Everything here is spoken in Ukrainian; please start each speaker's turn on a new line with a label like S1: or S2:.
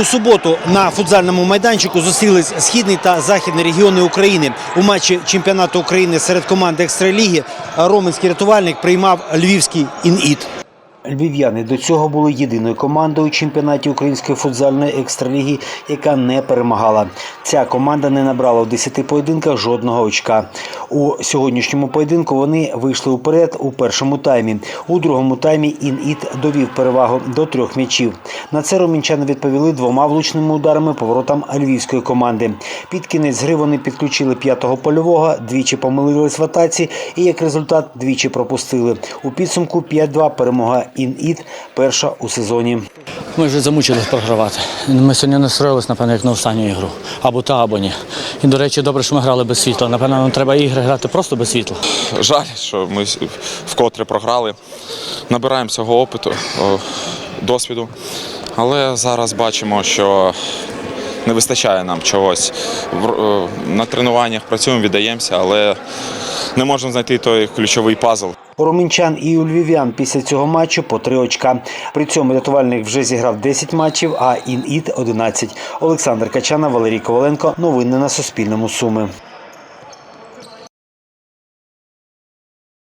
S1: У суботу на футзальному майданчику зустрілись східний та західний регіони України. У матчі чемпіонату України серед команд екстраліги роменський рятувальник приймав львівський ініт. Львів'яни до цього були єдиною командою у чемпіонаті української футзальної екстраліги, яка не перемагала. Ця команда не набрала у 10 поєдинках жодного очка. У сьогоднішньому поєдинку вони вийшли уперед у першому таймі. У другому таймі Ініт довів перевагу до трьох м'ячів. На це ромінчани відповіли двома влучними ударами по воротам львівської команди. Під кінець гри вони підключили п'ятого польового, двічі помилились в атаці і як результат двічі пропустили. У підсумку 5-2 перемога Ініт перша у сезоні.
S2: Ми вже замучились програвати. Ми сьогодні настроїлися, напевно, як на останню ігру. Або та, або ні. І, до речі, добре, що ми грали без світла. Напевно, нам треба ігри грати просто без світла.
S3: Жаль, що ми вкотре програли. Набираємо цього опиту, досвіду. Але зараз бачимо, що не вистачає нам чогось. Е, На тренуваннях працюємо, віддаємося, але не можемо знайти той ключовий пазл.
S1: У ромінчан і у львів'ян після цього матчу по три очка. При цьому рятувальник вже зіграв 10 матчів, а ін-іт 11. Олександр Качана, Валерій Коваленко. Новини на Суспільному. Суми.